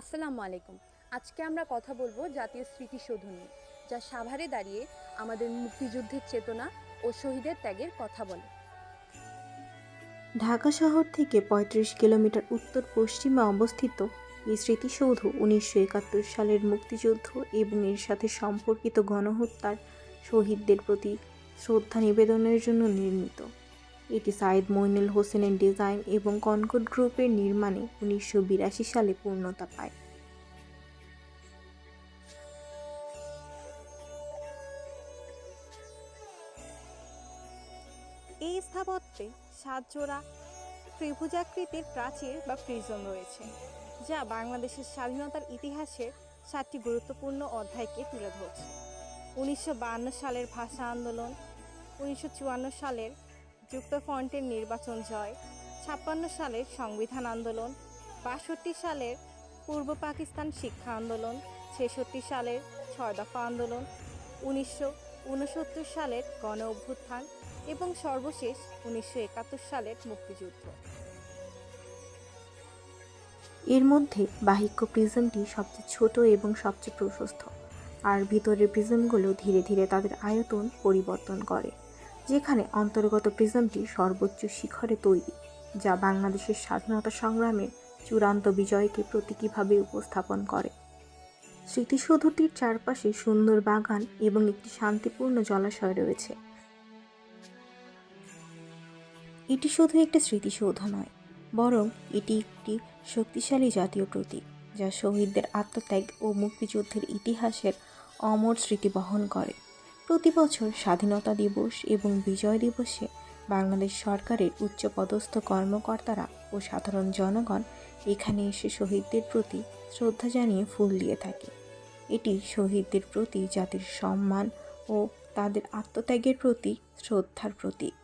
আসসালামু আলাইকুম। আজকে আমরা কথা বলব জাতীয় স্মৃতিসৌধ নিয়ে, যা সাভারে দাঁড়িয়ে আমাদের মুক্তিযুদ্ধের চেতনা ও শহীদের ত্যাগের কথা বলে। ঢাকা শহর থেকে ৩৫ কিলোমিটার উত্তর পশ্চিমে অবস্থিত এই স্মৃতিসৌধ উনিশশো একাত্তর সালের মুক্তিযুদ্ধ এবং এর সাথে সম্পর্কিত গণহত্যার শহীদদের প্রতি শ্রদ্ধা নিবেদনের জন্য নির্মিত। এটি সাইদ মইনুল হোসেনের ডিজাইন এবং কনকট গ্রুপের নির্মাণে উনিশশো বিরাশি সালে পূর্ণতা পায়। এই স্থাপত্যে সাত জোড়া ত্রিভুজাকৃতির প্রাচীর বা প্রিজম রয়েছে, যা বাংলাদেশের স্বাধীনতার ইতিহাসের সাতটি গুরুত্বপূর্ণ অধ্যায়কে তুলে ধরছে। উনিশশো বায়ান্ন সালের ভাষা আন্দোলন, উনিশশো চুয়ান্ন সালের যুক্তফ্রন্টের নির্বাচন জয়, ছাপ্পান্ন সালের সংবিধান আন্দোলন, বাষট্টি সালের পূর্ব পাকিস্তান শিক্ষা আন্দোলন, ছেষট্টি সালের ছয় দফা আন্দোলন, উনিশশো উনসত্তর সালের গণ অভ্যুত্থান এবং সর্বশেষ উনিশশো একাত্তর সালের মুক্তিযুদ্ধ। এর মধ্যে বাহিক্য প্রিজমটি সবচেয়ে ছোট এবং সবচেয়ে প্রশস্ত। আর ভিতরের প্রিজমগুলো ধীরে ধীরে তাদের আয়তন পরিবর্তন করে। যেখানে অন্তর্গত প্রিজমটি সর্বোচ্চ শিখরে তৈরি, যা বাংলাদেশের স্বাধীনতা সংগ্রামের চূড়ান্ত বিজয়কে প্রতীকীভাবে উপস্থাপন করে। স্মৃতিসৌধটির চারপাশে সুন্দর বাগান এবং একটি শান্তিপূর্ণ জলাশয় রয়েছে। এটি শুধু একটি স্মৃতিসৌধ নয়, বরং এটি একটি শক্তিশালী জাতীয় প্রতীক, যা শহীদদের আত্মত্যাগ ও মুক্তিযুদ্ধের ইতিহাসের অমর স্মৃতি বহন করে। প্রতি বছর স্বাধীনতা দিবস এবং বিজয় দিবসে বাংলাদেশ সরকারের উচ্চপদস্থ কর্মকর্তারা ও সাধারণ জনগণ এখানে এসে শহীদদের প্রতি শ্রদ্ধা জানিয়ে ফুল দিয়ে থাকে। এটি শহীদদের প্রতি জাতির সম্মান ও তাদের আত্মত্যাগের প্রতি শ্রদ্ধার প্রতীক।